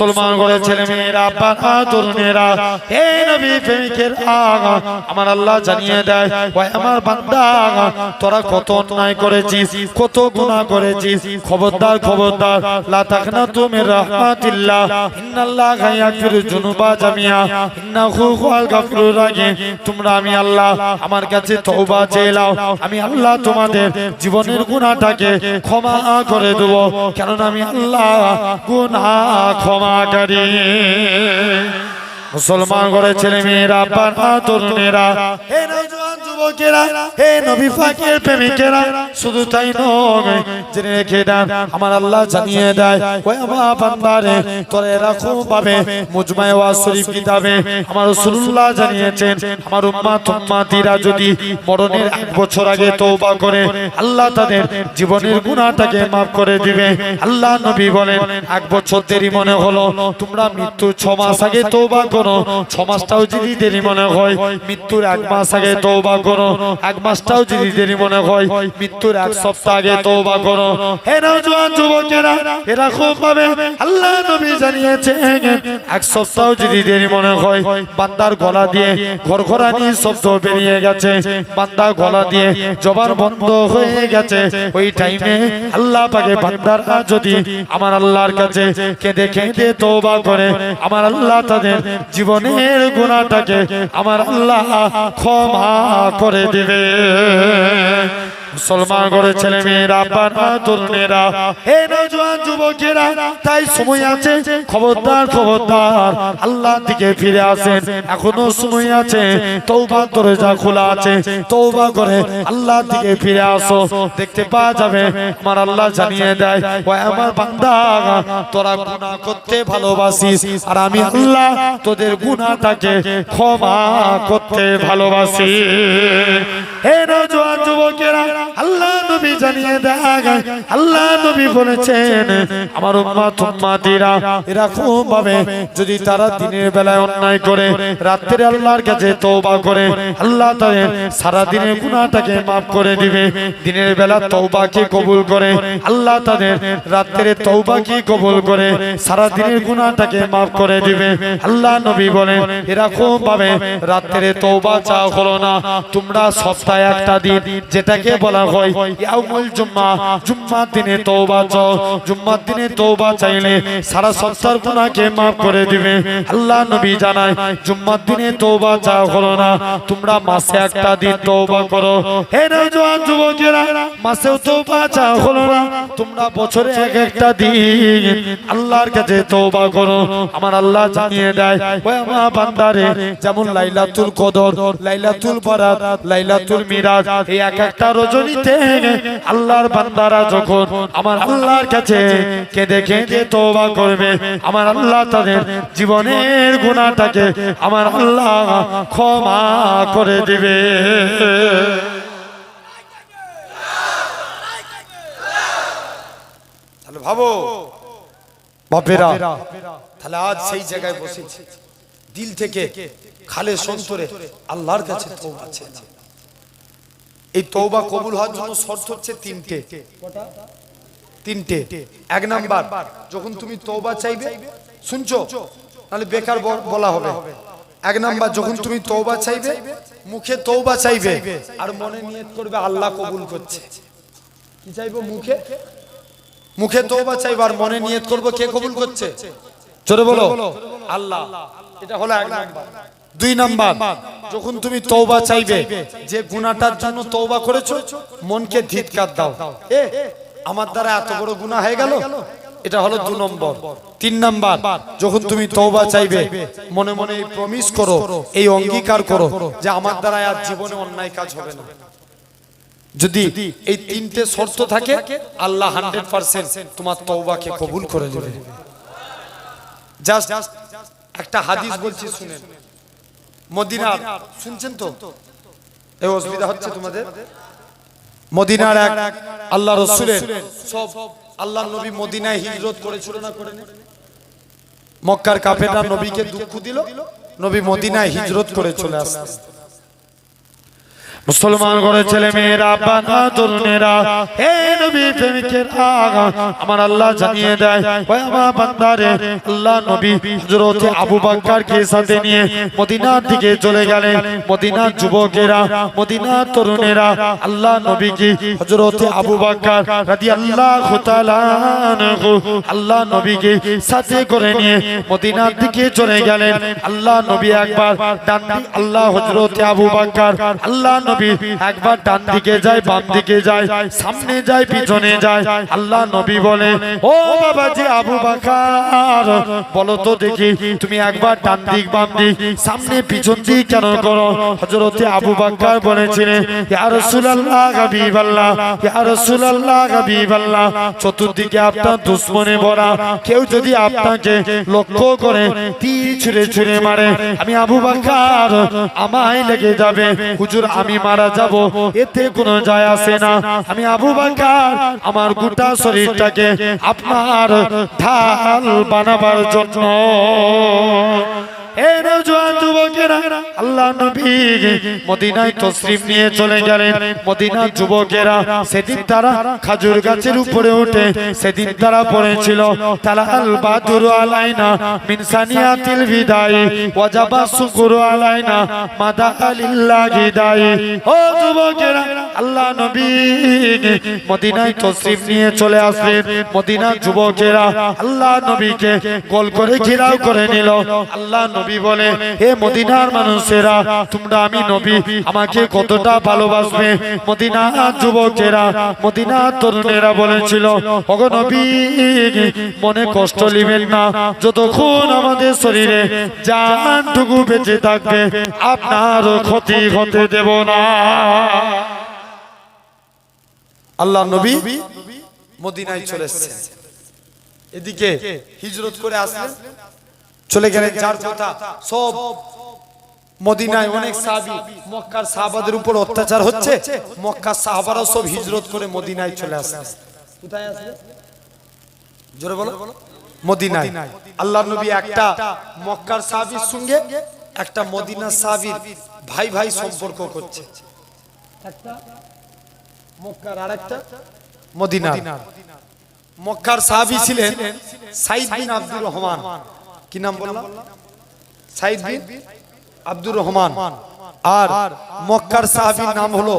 মুসলমান করে ছেলে মেয়েরা বাবা তরুণেরা হে নবী প্রেমিকের আগা আমার আল্লাহ জানিয়ে দেয় ওই আমার বান্দা তোরা কত অন্যায় করেছিস কত গুনাহ করেছিস খবরদার খবরদার লা তাকনা তুমি রাহমাতিল্লাহ ইন্নাল্লাহা ইয়াগফিরু যুনুবা জামিয়া ইন্নাহু হুয়াল গাফুরুর রাহিম তোমরা আমি আল্লাহ আমার কাছে তওবা চেয়ে নাও আমি আল্লাহ তোমাদের জীবনের গুনাহটাকে ক্ষমা করে দেব কেননা আমি আল্লাহ গুনাহ ক্ষমাকারী মুসলমান করে ছেলে মেয়েরা বাবা তরুণেরা যুবকেরা হে নবী পাকের প্রেমিকেরা শুধু তাই নয় জেনে রেখে দেন আমার আল্লাহ জানিয়ে দেয় ওই আমার বান্দারে তোরে মুজমায়ে শরীফ কিতাবে আমার রাসূলুল্লাহ জানিয়েছেন আমার উম্মাত উম্মাতিরা যদি মরণের এক বছর আগে তওবা করে আল্লাহ তাদের জীবনের গুনাহটাকে maaf করে দিবে। আল্লাহ নবী বলেন এক বছর দেরি মনে হলো তোমরা মৃত্যু ছ মাস আগে তওবা করো ছ মাসটাও যদি দেরি মনে হয় মৃত্যুর এক মাস আগে তওবা করো এক মাসটাও যদি দেরি মনে হয়, মৃত্যুর এক সপ্তাহ আগে তওবা করো। হে নওজোয়ান যুবকেরা, এরা খুব পাবে। আল্লাহ নবী জানিয়েছেন, এক সপ্তাহ যদি দেরি মনে হয়, বান্দার গলা দিয়ে ঘরঘরানি শব্দ বেরিয়ে গেছে। বান্দা গলা দিয়ে জবার বন্ধ হয়ে গেছে। ওই টাইমে আল্লাহ পাকে বান্দারা যদি আমার আল্লাহর কাছে কেঁদে কেঁদে তওবা করে, আমার আল্লাহ তাদের জীবনের গুনাহটাকে, আমার আল্লাহ ক্ষমা করে দিবে। মুসলমান করে ছেলে মেয়েরা বাবা তরুণেরা। হে নজওয়ান যুবকেরা, তাই সময় আছে, খবরদার খবরদার। আল্লাহ দিকে ফিরে আসেন, এখনও সময় আছে তওবা দরজা খোলা আছে, তওবা করে আল্লাহ দিকে ফিরে আসো। দেখতে পাওয়া যাবে, আমার আল্লাহ জানিয়ে দেয়, ও আমার বান্দা, তোরা গুনাহ করতে ভালোবাসিস, আর আমি আল্লাহ তোদের গুনাহটাকে ক্ষমা করতে ভালোবাসি। হে নজওয়ান জানিয়ে দেয়। আল্লাহ নবী বলেছেন, আমার উম্মাত উম্মাতিরা এরকম ভাবে যদি তারা দিনের বেলায় অন্যায় করে, রাত্রে আল্লাহর কাছে তওবা করে, আল্লাহ তাদের সারা দিনের গুনাহটাকে maaf করে দিবে। দিনের বেলা তওবাকে কবুল করে, আল্লাহ তাদের রাত্রে তওবাকে কবুল করে সারা দিনের গুনাহটাকে maaf করে দিবে। আল্লাহ নবী বলেন এরকম ভাবে রাত্রে তওবা চা হলো না। তোমরা সপ্তাহে একটা দিন, যেটাকে বলা হয় ইয়াউমুল আল্লাহর কাছে তওবা করো। আমার আল্লাহ জানিয়ে দেয়, ওই যেমন লাইলাতুল কদর, লাইলাতুল বারাত, লাইলাতুল মিরাজ, এই এক একটা রজনীতে আল্লাহর বান্দারা যখন আমার আল্লাহর কাছে কেঁদে কেঁদে তওবা করবে, আমার আল্লাহ তাদের জীবনের গুনাহটাকে আমার আল্লাহ ক্ষমা করে দিবে ভাবো, বাপেরা, তাহলে আজ সেই জায়গায় বসেছি দিল থেকে খালে সন্তরে আল্লাহর কাছে। এই তৌবা কবুল হওয়ার জন্য শর্ত হচ্ছে তিনটে। তিনটে। এক নাম্বার যখন তুমি তৌবা চাইবে শুনছো? তাহলে বেকার বলা হবে। এক নাম্বার যখন তুমি তওবা চাইবে মুখে তওবা চাইবে আর মনে নিয়ত করবে আল্লাহ কবুল করছে। কি চাইব মুখে? মুখে তৌবা চাইব আর মনে নিয়ত করব কে কবুল করছে? জোরে বলো। আল্লাহ। এটা হলো এক নাম্বার। দুই নাম্বার, যখন তুমি তওবা চাইবে, যে গুনাহটার জন্য তওবা করেছ, মনকে ধিৎকার দাও। এ, আমার দ্বারা এত বড় গুনাহ হয়ে গেল? এটা হলো দু নম্বর। তিন নাম্বার, যখন তুমি তওবা চাইবে, মনে মনে প্রমিস করো, এই অঙ্গীকার করো, যে আমার দ্বারা আর জীবনে অন্যায় কাজ হবে না। যদি এই তিনটে শর্ত থাকে, আল্লাহ হান্ড্রেড পার্সেন্ট তোমার তওবাকে কবুল করে দেবে। জাস্ট একটা হাদিস বলছি, শুনেন। মদিনার শুনছেন তো? এই অসুবিধা হচ্ছে তোমাদের? মদিনার এক আল্লাহ রসুলের সব আল্লাহ নবী মদিনায় হিজরত করেছিল না করে। মক্কার কাফেররা নবীকে দুঃখ দিল নবী মদিনায় হিজরত করে চলে আসছে মুসলমান করে ছেলে মেয়েরা বানা তরুণেরা হে নবী প্রেমিকের আগা, আমার আল্লাহ জানিয়ে দেয়, ওই আমার বান্দারে, আল্লাহ নবী হযরত আবু বকরকে সাথে নিয়ে মদিনার দিকে চলে গেলেন। মদিনার যুবকেরা, মদিনার তরুণেরা, আল্লাহ নবী কি হযরত আবু বকর রাদিয়াল্লাহু তাআলা আনহু, আল্লাহ নবীকে সাথে করে নিয়ে মদিনার দিকে চলে গেলেন। আল্লাহ নবী একবার ডান আল্লাহ হযরত আবু বকর আল্লাহ নবী একবার ডান দিকে যায়, বাম দিকে যায়, সামনে যায়, পিছনে যায়। আল্লাহ নবী বলে, ও আবু বকর, বলো তো দেখি তুমি একবার ডান দিক, বাম দিক, সামনে পিছন দিক কেন করো? হযরত আবু বকর বলেছিলেন, ইয়া রাসূলুল্লাহ ইয়া রাসূলুল্লাহ চতুর্দিকে আপনার দুশ্মনে ভরা, কেউ যদি আপনাকে লক্ষ্য করে তীর ছুঁড়ে ছুঁড়ে মারে, আমি আবু বকর, আমায় লেগে যাবে। হুজুর, আমি মারা যাব, এতে কোনো যায় আসে না। আমি আবু বাকার, আমার গোটা শরীরটাকে আপনার ঢাল বানাবার জন্য। সেদিন তারা খাজুর গাছের উপরে উঠে সেদিন তারা পড়েছিল তালা আল বাদুর আলাইনা মিন সানিয়াতিল বিদাই ওয়াজাবা শুকুর আলাইনা মাদা আলিল্লাহি দাই ও যুবকেরা আল্লাহ নবী মদিনায় তশরিফ নিয়ে চলে আসলেন। মদিনার যুবকেরা আল্লাহ নবীকে গোল করে ঘেরাও করে নিল। আল্লাহ নবী বলে হে মদিনার মানুষেরা তোমরা আমি নবী আমাকে কতটা ভালোবাসবে? মদিনার যুবকেরা মদিনার তরুণেরা বলেছিল ওগো নবী মনে কষ্ট নেবেন না। যতক্ষণ আমাদের শরীরে জানটুকু বেঁচে থাকবে আপনার ক্ষতি হতে দেব না। আল্লাহ নবী মদিনায় চলে এসেছেন। এদিকে হিজরত করে আসলেন। চলে গেলেন যার কথা সব মদিনায় অনেক সাহাবী মক্কার সাহাবাদের উপর অত্যাচার হচ্ছে মক্কার সাহাবারাও সব হিজরত করে মদিনায় চলে আসলেন কোথায় আসলেন জোরে বলো। মদিনায়। আল্লাহ নবী একটা মক্কার সাহাবীর সঙ্গে একটা মদিনার সাহাবীর ভাই ভাই সম্পর্ক করছে। একটা মক্কার আরেকটা? মদিনা মক্কার সাহাবী ছিলেন সাইদ বিন আব্দুর রহমান। কি নাম বললাম? সাইদ বিন আব্দুর রহমান। আর মক্কার সাহাবীর নাম হলো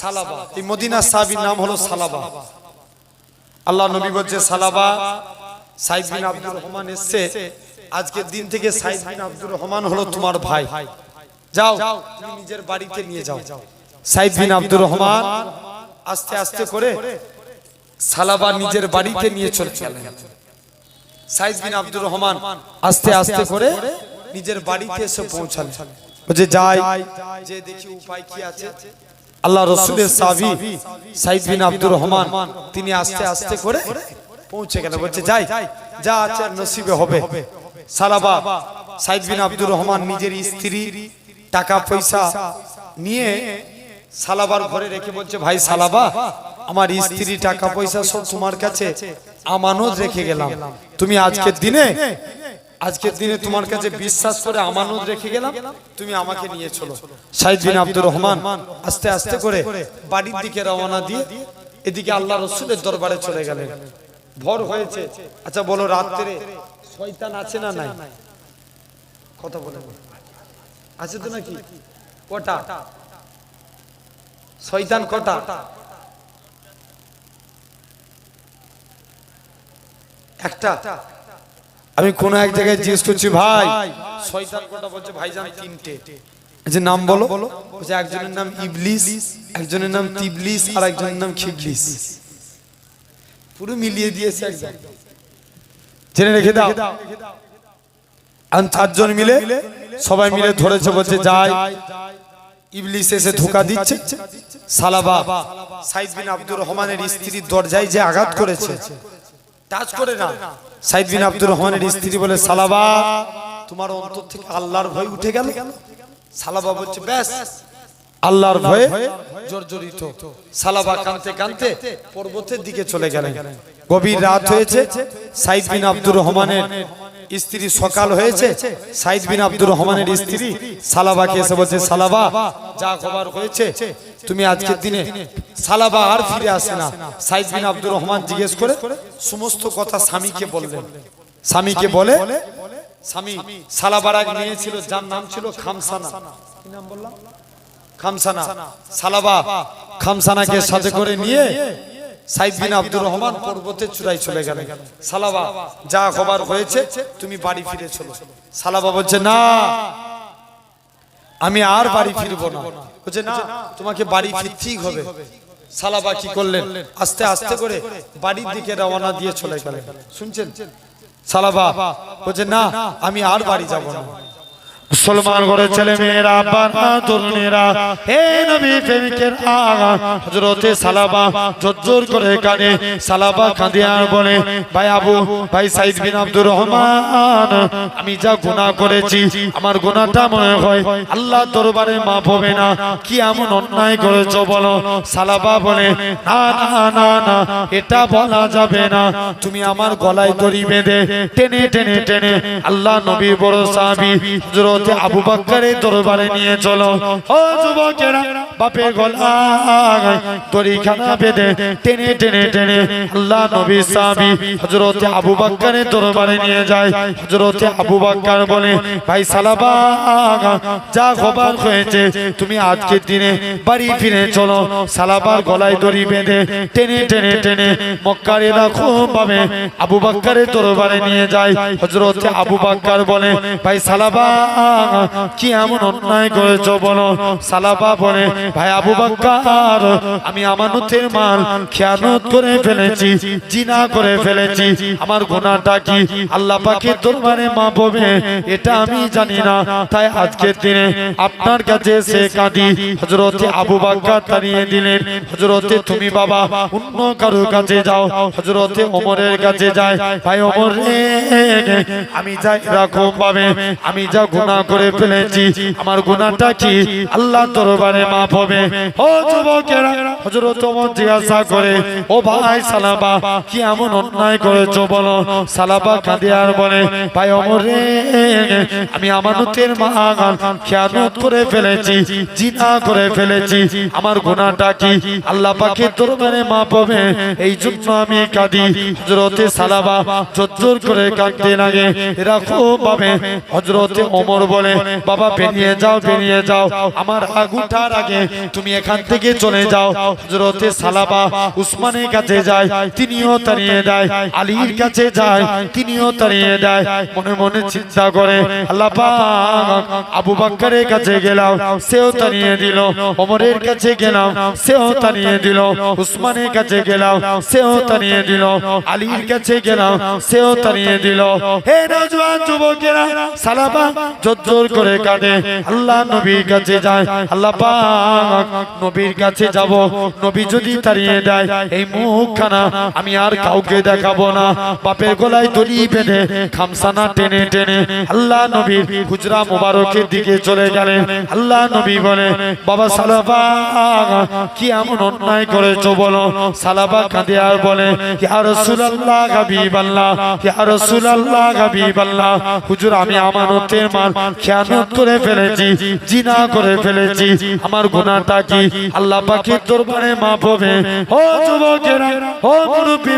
সালাবা। এই মদিনার সাহাবীর নাম হলো সালাবা। আল্লাহ নবী বলছে সালাবা। সাইদ বিন আব্দুর রহমান এসছে। আজকের দিন থেকে সাইদ বিন আব্দুর রহমান হলো তোমার ভাই। যাও। নিজের বাড়িতে নিয়ে যাও। সাইদ বিন আব্দুর রহমান। আস্তে আস্তে করে সালাবা নিজের বাড়িতে নিয়ে চলে গেলেন। সাইদ বিন আব্দুর রহমান আস্তে আস্তে করে নিজের বাড়িতে এসে পৌঁছালেন। যাই যে দেখি উপায় কি আছে। আল্লাহ রসুলের সাবি সাইদ বিন আব্দুর রহমান তিনি আস্তে আস্তে করে পৌঁছে গেলেন। বলছে যাই যা আছে নসিবে হবে। সালাবা সাইদ বিন আব্দুর রহমান নিজের স্ত্রী টাকা পয়সা নিয়ে সালাবার ঘরে রেখে বলছে, ভাই সালাবা, আমার স্ত্রী টাকা পয়সা সব তোমার কাছে। আমানত রেখে গেলাম। তুমি আজকের দিনে আজকের দিনে তোমার কাছে বিশ্বাস করে আমানত রেখে গেলাম। তুমি আমাকে নিয়ে চলো। সাইদ বিন আব্দুর রহমান আস্তে আস্তে করে বাড়ির দিকে রওনা দিয়ে এদিকে আল্লাহ রসুলের দরবারে চলে গেলেন। ভোর হয়েছে। আচ্ছা বলো, রাত্রে শয়তান আছে না নাই? কথা বলে। আছে তো নাকি? কটা? শয়তান কটা একটা। আমি কোন এক জায়গায় জিজ্ঞেস করছি, ভাই, শয়তান কটা বলছে, ভাইজান তিনটে। যে নাম বলো। বলছে একজনের নাম ইবলিস, একজনের নাম তিবলিস, আর একজনের নাম খিবলিস। পুরো মিলিয়ে দিয়েছে একদম। জেনে রেখে দাও। আর চারজন মিলে সবাই মিলে ধরেছে বলছে, যাই। ইবলিস এসে ধোকা দিচ্ছে। সালাবা সাইদ বিন আব্দুর রহমানের স্ত্রীর দরজায় যে আঘাত করেছে। টাচ করে না। সাইদ বিন আব্দুর রহমানের স্ত্রী বলে সালাবা তোমার অন্তর থেকে আল্লাহর ভয় উঠে গেল? সালাবা বলছে ব্যাস আল্লাহর ভয়ে জর্জরিত। সালাবা কানতে কানতে পর্বতের দিকে চলে গেলেন। গভীর রাত হয়েছে। সাইদ বিন আব্দুর রহমানের স্ত্রী সকাল হয়েছে, সাইদ বিন আব্দুর রহমানের স্ত্রী সালাবাকে এসে বলছে, সালাবা, যা খবর হয়েছে, তুমি আজকের দিনে সালাবা আর ফিরে আসে না। সাইদ বিন আব্দুর রহমান জিজ্ঞেস করে, সমস্ত কথা স্বামীকে বললেন। স্বামীকে বলে, স্বামী, সালাবার এক মেয়ে ছিল, যার নাম ছিল খামসানা। কি নাম বললাম? খামসানা। সালাবা খামসানাকে সাথে করে নিয়ে সাইদ বিন আব্দুর রহমান পর্বতের চূড়ায় চলে গেলেন। সালাবা যা খবর হয়েছে তুমি বাড়ি ফিরে চলো। সালাবা বলছে না আমি আর বাড়ি ফিরবো না। বলছে না তোমাকে বাড়ি ফিরতেই হবে। সালাবা কি করলেন? আস্তে আস্তে করে বাড়ির দিকে রওনা দিয়ে চলে গেলেন। শুনছেন? সালাবা বলছে না আমি আর বাড়ি যাব না। মুসলমান করে ছেলে মেয়েরা বানা তরুণেরা হে নবী প্রেমিকের আগা হযরতে সালাবা জোর করে কাঁদে। সালাবা কাঁদে আর বলে, ভাই আবু, ভাই সাইদ বিন আব্দুর রহমান, আমি যা গুনাহ করেছি, আমার গুনাহটা মনে হয় আল্লাহ দরবারে মাফ হবে না। কি এমন অন্যায় করেছ বলো? সালাবা বলে, না না না না, এটা বলা যাবে না। তুমি আমার গলায় দড়ি বেঁধে টেনে টেনে টেনে আল্লাহ নবী বড় সাহাবী হযরত আবু বকরের দরবারে নিয়ে চলো। ও যুবকেরা বাপের দড়ি খানা বেঁধে টেনে টেনে টেনে আল্লাহ নবী সাহাবী হযরত আবু বকরের দরবারে নিয়ে যায়। হযরত আবু বকর বলে ভাই সালাবা যা খবর হয়েছে তুমি আজকের দিনে বাড়ি ফিরে চলো। সালাবার গলায় দড়ি বেঁধে টেনে টেনে টেনে মক্কার এরকম ভাবে আবু বাক্কারের দরবারে নিয়ে যায়। হজরত আবু বাক্কার বলে ভাই সালাবা কি এমন অন্যায় করেছ বলো সালাবা বলে ভাই আবু বাক্কার আমি আমানতের মাল খেয়ানত করে ফেলেছি জিনা করে ফেলেছি আমার গুনাহটা কি আল্লাহ পাকের দরবারে মা ববে এটা আমি জানি না তাই আজকের দিনে আপনার কাছে সে কাঁদি হজরতে আবু বাক্কার তাড়িয়ে দিলেন হজরতে তুমি বাবা অন্য কারোর কাছে যাও হজরতে ওমরের কাছে যায় ভাই ওমর আমি যাই এরকম ভাবে আমি যা গুনাহ করে ফেলেছি। আমার গুনাহটা কি? আল্লাহ দরবারে মাফ হবে। ও যুবকেরা, হযরত ওমর জিজ্ঞাসা করে, ও ভাই সালাবা, কি এমন অন্যায় করেছ বলো? সালাবা কাঁদে আর বলে, ভাই ওমর রে, আমি আমানতের মাগান খেয়ানত করে ফেলেছি, জিনা করে ফেলেছি। আমার গুনাহটা কি? আল্লাহ পাকের দরবারে মাফ হবে। এই জন্য আমি কাঁদি। হযরতে সালাবা জোর করে কাঁদতে লাগে। এরা খুব ভাবে, হযরতে ওমর বলে, বাবা, বেরিয়ে যাও বেরিয়ে যাও। আমার আগুঠার আগে তুমি এখান থেকে চলে যাও। হযরতে সালাবা উসমানের কাছে যায়, তিনিও তাড়িয়ে দেয়। আলীর কাছে যায়, তিনিও তাড়িয়ে দেয়। মনে মনে চিন্তা করে, আল্লাহ আবু বাক্কারের কাছে গেলাম, সেও তাড়িয়ে দিল। ওমরের কাছে গেলাম, সেও তাড়িয়ে দিল। উসমানের কাছে গেলাম, সেও তাড়িয়ে দিল। আলীর কাছে গেলাম, সেও তাড়িয়ে দিল। হে নজওয়ান যুবকেরা, সালাবা জোর করে কাঁদে। আল্লাহ নবীর কাছে যায়। আল্লাহ পাক নবীর কাছে যাব। নবী যদি তাড়িয়ে দেয়, এই মুখখানা আমি আর কাউকে দেখাবো না। বাপের গলায় দড়ি বেঁধে খামসানা টেনে টেনে আল্লাহ নবীর হুজরা মুবারকের দিকে চলে গেলেন। আল্লাহ নবী বলে, বাবা সালাবা, কি এমন অন্যায় করেছ বলো? সালাবা কাঁদে আর বলে, ইয়া রাসূলুল্লাহ হাবিবাল্লাহ, ইয়া রাসূলুল্লাহ হাবিবাল্লাহ, হুজুর আমি আমানতের মাল খেয়ানত করে ফেলেছি, জিনা করে ফেলেছি। আমার গুনাহটা কি আল্লাহ পাকের দরবারে মাফ হবে? ও যুবকেরা, ও মুরব্বি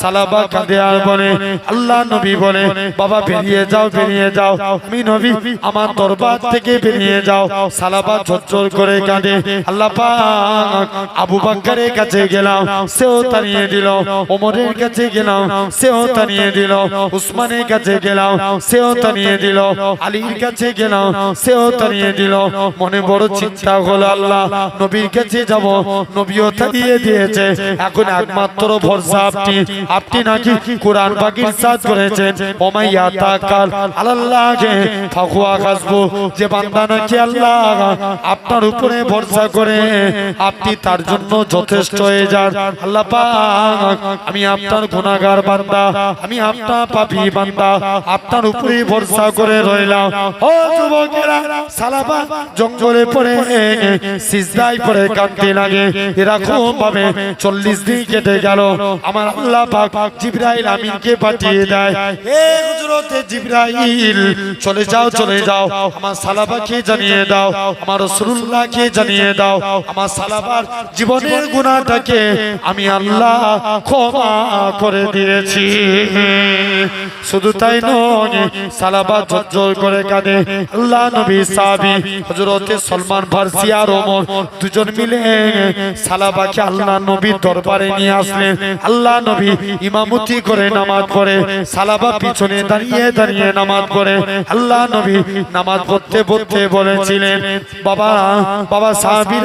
সালাবা কাঁদে আর বলে, আল্লাহ নবী বলে, বাবা বেরিয়ে যাও বেরিয়ে যাও। আমি নবী, আমার দরবার থেকে বেরিয়ে যাও। সালাবা ঝরঝর করে কাঁদে। আল্লাহ পাক আবু বাক্কারের কাছে গেলাম, সেও তাড়িয়ে দিল। ওমরের কাছে গেলাম, সেও তাড়িয়ে দিল। উসমানের কাছে গেলাম, সেও তাড়িয়ে দিল। আলীর কাছে গেলাম, সেও তাড়িয়ে দিল। মনে বড় চিন্তা হলো আল্লাহ, নবীর কাছে যাব। নবীও তাড়িয়ে দিয়েছে। এখন একমাত্র ভরসা আপনি। আপনি নাকি কোরআন পাকির সাজ করেছেন। ওমাইয়া তাকাল আল্লাহকে ফাকুয়া কাসবো যে বান্দা নাকি আল্লাহ আপনার উপরে ভরসা করে, আপনি তার জন্য যথেষ্ট হয়ে যান। আল্লাহ পাক, আমি আপনার গুনাহগার বান্দা, আমি আপনার পাপী বান্দা, আপনার উপরে ভরসা বর্ষা করে রইলাম। ও যুবকেরা সালাবা জঙ্গলে লাগে। এরকম ভাবে চল্লিশ দিন কেটে গেল। আমার আল্লাহ জিব্রাইল আমিনকে পাঠিয়ে দেয়। জিব্রাইল, চলে যাও চলে যাও। আমার সালাবাকে জানিয়ে দাও, আমার জানিয়ে দাও। আমার সালাবার জীবনের গুনাহটাকে আমি আল্লাহ ক্ষমা করে দিয়েছি। শুধু তাই নয় ঝরঝর করে কাঁদে। আল্লাহ নবী সাহাবী, হযরতে সলমান ফারসি আর ওমর দুজন মিলে সালাবাকে আল্লাহ নবীর দরবারে নিয়ে আসলেন। আল্লাহ নবী ইমামতি করে নামাজ পড়ে, সালাবা পিছনে দাঁড়িয়ে দাঁড়িয়ে নামাজ পড়ে। আল্লাহ নবী নামাজ পড়তে পড়তে বলেছিলেন, বাবা বাবা সাহাবীর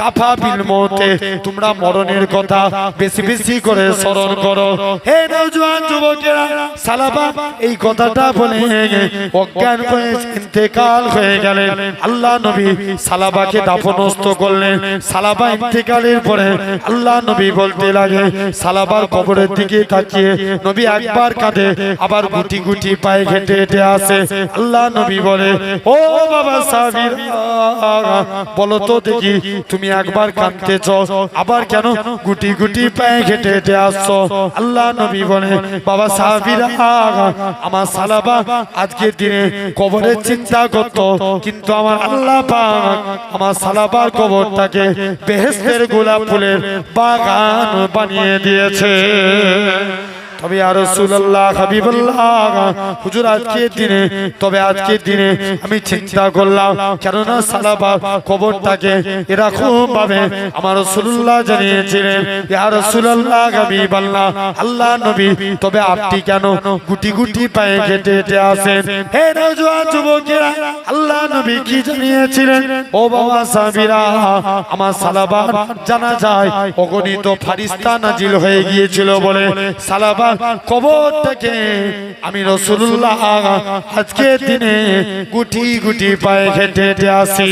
কাফা বিল মতে তোমরা মরণের কথা বেশি বেশি করে স্মরণ করো। হে নওজোয়ান যুবকেরা, সালাবা, এই কথাটা অজ্ঞান হয়ে ইন্তেকাল হয়ে গেলেন আল্লাহ নবী সালাবাকে দাফনস্থ করলেন সালাবা ইন্তেকালের পরে আল্লাহ নবী বলতে লাগে সালাবার কবরের দিকে তাকিয়ে নবী একবার কাঁদে আবার গুটি গুটি পায়ে হেঁটে হেঁটে আসে আল্লাহ নবী বলে ও বাবা সাবির বলো তো দেখি তুমি একবার কাঁদতেছ আবার কেন গুটি গুটি পায়ে হেঁটে হেঁটে আসছো আল্লাহ নবী বলে বাবা সাহাবিরা আমার সালাবা আজকের দিনে কবরের চিন্তা করত কিন্তু আমার আল্লাহ পাক আমার সালাবার কবরটাকে বেহেস্তের গোলাপ ফুলের বাগান বানিয়ে দিয়েছে। তবে আর রসুল্লাহ হাবিবুল্লাহ। হুজুর, আজকের দিনে, তবে আজকের দিনে আমি চিন্তা করলাম, কেননা সালাবা কবরটাকে এরকম ভাবে আমার রসুল্লাহ জানিয়েছিলেন, ইয়া রসুল্লাহ হাবিবাল্লাহ, আল্লাহ নবী, তবে আপনি কেন গুটি গুটি পায়ে হেঁটে হেঁটে আসেন? হে নজওয়ান যুবকেরা, আল্লাহ নবী কি জানিয়েছিলেন? ও বাবা সাবিরা আমার সালাবা জানা যায়, অগণিত ফারিস্তা নাজিল হয়ে গিয়েছিল বলে সালাবা কবর থেকে আমি রসুল্লাহ আজকে দিনে গুটি গুটি পায়ে হেঁটে আসি।